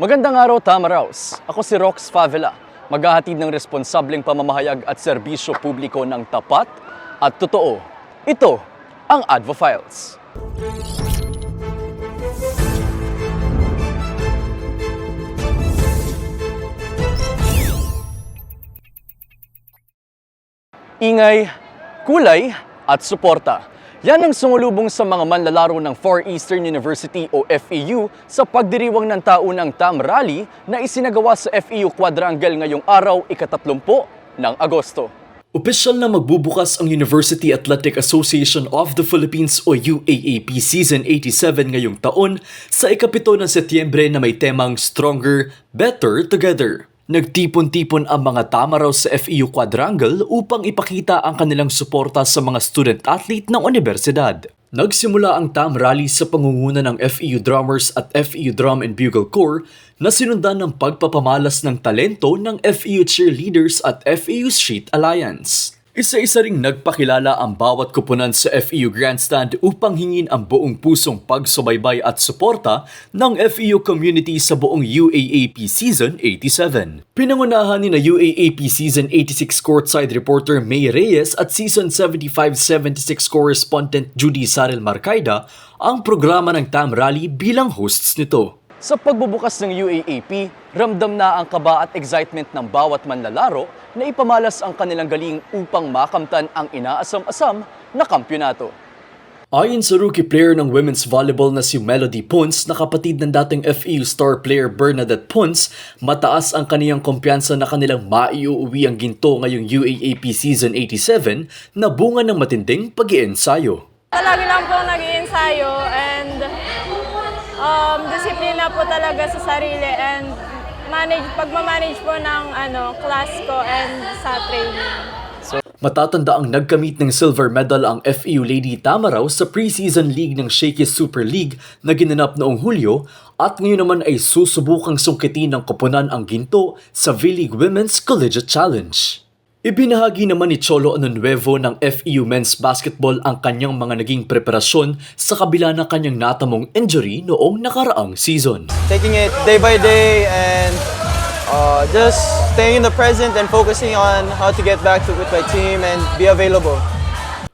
Magandang araw, Tamaraos. Ako si Rox Favela, maghahatid ng responsableng pamamahayag at serbisyo publiko ng tapat at totoo. Ito ang Advo Files. Ingay, kulay at suporta. Yan ang sumulubong sa mga manlalaro ng Far Eastern University o FEU sa pagdiriwang ng taunang TAM Rally na isinagawa sa FEU Quadrangle ngayong araw ikatatlumpo ng Agosto. Opisyal na magbubukas ang University Athletic Association of the Philippines o UAAP Season 87 ngayong taon sa ikapito ng Setyembre na may temang Stronger, Better Together. Nagtipon-tipon ang mga tamaraw sa FEU Quadrangle upang ipakita ang kanilang suporta sa mga student-athlete ng universidad. Nagsimula ang TAM Rally sa pangunguna ng FEU Drummers at FEU Drum and Bugle Corps na sinundan ng pagpapamalas ng talento ng FEU Cheerleaders at FEU Street Alliance. Isa-isa ring nagpakilala ang bawat kupunan sa FEU Grandstand upang hingin ang buong pusong pagsubaybay at suporta ng FEU community sa buong UAAP Season 87. Pinangunahan ni na UAAP Season 86 courtside reporter May Reyes at Season 75-76 correspondent Judy Sarel Marcaida ang programa ng TAM Rally bilang hosts nito. Sa pagbubukas ng UAAP, ramdam na ang kaba at excitement ng bawat manlalaro na ipamalas ang kanilang galing upang makamtan ang inaasam-asam na kampyonato. Ayon sa rookie player ng women's volleyball na si Melody Pons na kapatid ng dating FEU star player Bernadette Pons, mataas ang kaniyang kumpiyansa na kanilang maiuuwi ang ginto ngayong UAAP Season 87 na bunga ng matinding pag-iensayo. Palagi lang po nag-iensayo and um, disiplina po talaga sa sarili and manage, pagmamanage po ng ano, class ko and sa training. Matatanda ang nagkamit ng silver medal ang FEU Lady Tamaraw sa preseason league ng Shakey's Super League na ginanap noong Hulyo at ngayon naman ay susubukang sungkitin ng koponan ang ginto sa V-League Women's Collegiate Challenge. Ibinahagi naman ni Cholo Anunuevo ng FEU Men's Basketball ang kanyang mga naging preparasyon sa kabila ng kanyang natamong injury noong nakaraang season. taking it day by day and uh, just staying in the present and focusing on how to get back to with my team and be available.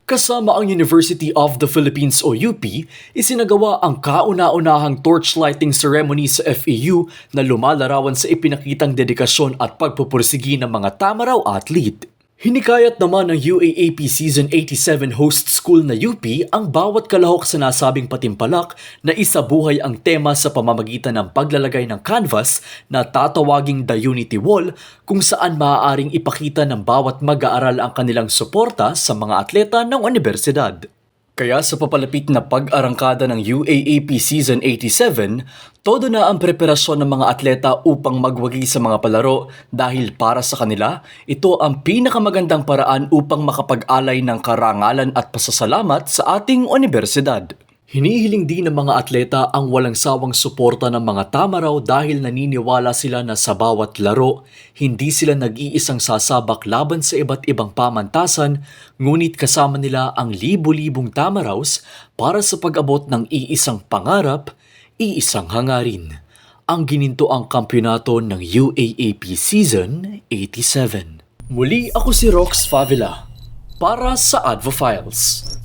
Kasama ang University of the Philippines o UP, isinagawa ang kauna-unahang torchlighting ceremony sa FEU na lumalarawan sa ipinakitang dedikasyon at pagpupursigi ng mga tamaraw athlete. Hinikayat naman ng UAAP Season 87 host school na UP ang bawat kalahok sa nasabing patimpalak na isabuhay ang tema sa pamamagitan ng paglalagay ng canvas na tatawaging The Unity Wall kung saan maaaring ipakita ng bawat mag-aaral ang kanilang suporta sa mga atleta ng universidad. Kaya sa papalapit na pag-arangkada ng UAAP Season 87, todo na ang preparasyon ng mga atleta upang magwagi sa mga palaro dahil para sa kanila, ito ang pinakamagandang paraan upang makapag-alay ng karangalan at pasasalamat sa ating universidad. Hinihiling din ng mga atleta ang walang sawang suporta ng mga tamaraw dahil naniniwala sila na sa bawat laro, hindi sila nag-iisang sasabak laban sa iba't ibang pamantasan, ngunit kasama nila ang libu-libong tamaraws para sa pag-abot ng iisang pangarap, iisang hangarin. Ang gininto ang kampyonato ng UAAP Season 87. Muli ako si Rox Favila para sa Advo Files.